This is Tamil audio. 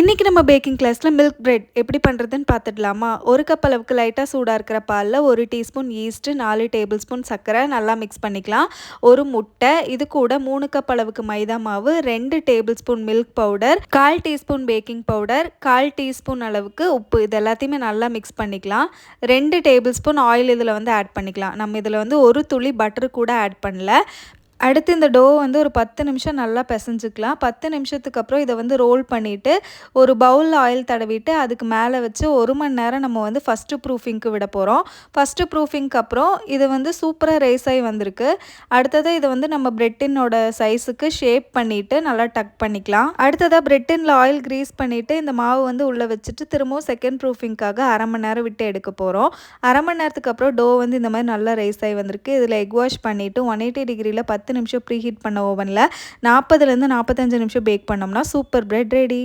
இன்றைக்கி நம்ம பேக்கிங் கிளாஸில் மில்க் பிரெட் எப்படி பண்ணுறதுன்னு பார்த்துடலாமா? ஒரு கப் அளவுக்கு லைட்டாக சூடாக இருக்கிற பாலில் ஒரு டீஸ்பூன் ஈஸ்ட்டு நாலு டேபிள் ஸ்பூன் சர்க்கரை நல்லா மிக்ஸ் பண்ணிக்கலாம். ஒரு முட்டை இது கூட மூணு கப் அளவுக்கு மைதா மாவு ரெண்டு டேபிள் ஸ்பூன் மில்க் பவுடர் கால் டீஸ்பூன் பேக்கிங் பவுடர் கால் டீஸ்பூன் அளவுக்கு உப்பு இது எல்லாத்தையுமே நல்லா மிக்ஸ் பண்ணிக்கலாம். ரெண்டு டேபிள் ஸ்பூன் ஆயில் இதில் வந்து ஆட் பண்ணிக்கலாம். நம்ம இதில் வந்து ஒரு துளி பட்டர் கூட ஆட் பண்ணல. அடுத்து இந்த டோ வந்து ஒரு பத்து நிமிஷம் நல்லா பிசைஞ்சிக்கலாம். பத்து நிமிஷத்துக்கு அப்புறம் இதை வந்து ரோல் பண்ணிவிட்டு ஒரு பவுலில் ஆயில் தடவிட்டு அதுக்கு மேலே வச்சு ஒரு மணி நேரம் நம்ம வந்து ஃபஸ்ட்டு ப்ரூஃபிங்க்கு விட போகிறோம் ஃபஸ்ட்டு ப்ரூஃபிங்க்கு அப்புறம் இது வந்து சூப்பராக ரேஸ் ஆகி வந்திருக்கு. அடுத்ததாக இதை வந்து நம்ம பிரெட்டினோட சைஸுக்கு ஷேப் பண்ணிவிட்டு நல்லா டக் பண்ணிக்கலாம். அடுத்ததாக பிரெட்டினில் ஆயில் க்ரீஸ் பண்ணிவிட்டு இந்த மாவு வந்து உள்ளே வச்சுட்டு திரும்பவும் செகண்ட் ப்ரூஃபிங்க்காக அரை மணி நேரம் விட்டு எடுக்க போகிறோம் அரை மணி நேரத்துக்கு அப்புறம் டோ வந்து இந்த மாதிரி நல்லா ரைஸ் ஆகி வந்திருக்கு. இதில் எக் வாஷ் பண்ணிவிட்டு ஒன் எயிட்டி டிகிரியில் பத்து நிமிஷம் ப்ரீ ஹீட் பண்ண ஓவனில் நாற்பதுலேருந்து நாற்பத்தஞ்சு நிமிஷம் பேக் பண்ணோம்னா சூப்பர் பிரெட் ரெடி